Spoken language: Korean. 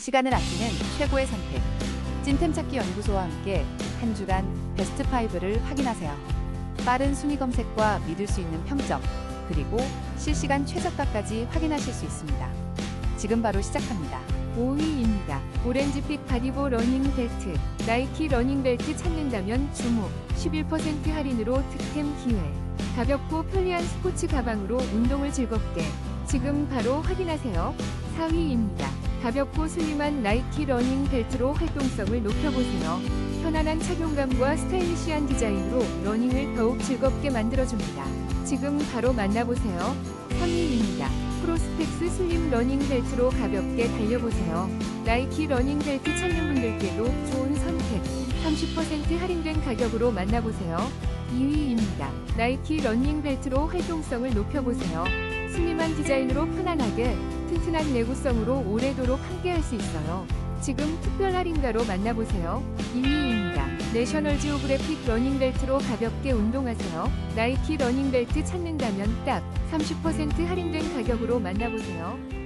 시간을 아끼는 최고의 선택. 찐템 찾기 연구소와 함께 한 주간 베스트 5를 확인하세요. 빠른 순위 검색과 믿을 수 있는 평점, 그리고 실시간 최저가까지 확인하실 수 있습니다. 지금 바로 시작합니다. 5위입니다. 오렌지빛 바디보 러닝 벨트. 나이키 러닝 벨트 찾는다면 주목. 11% 할인으로 득템 기회. 가볍고 편리한 스포츠 가방으로 운동을 즐겁게. 지금 바로 확인하세요. 4위입니다. 가볍고 슬림한 나이키 러닝 벨트로 활동성을 높여보세요. 편안한 착용감과 스타일리시한 디자인으로 러닝을 더욱 즐겁게 만들어줍니다. 지금 바로 만나보세요. 3위입니다. 프로스펙스 슬림 러닝 벨트로 가볍게 달려보세요. 나이키 러닝 벨트 찾는 분들께도 좋은 선택. 30% 할인된 가격으로 만나보세요. 2위입니다. 나이키 러닝 벨트로 활동성을 높여보세요. 슬림한 디자인으로 편안하게, 튼튼한 내구성으로 오래도록 함께할 수 있어요. 지금 특별 할인가로 만나보세요. 2위입니다. 내셔널 지오그래픽 러닝 벨트로 가볍게 운동하세요. 나이키 러닝 벨트 찾는다면 딱 30% 할인된 가격으로 만나보세요.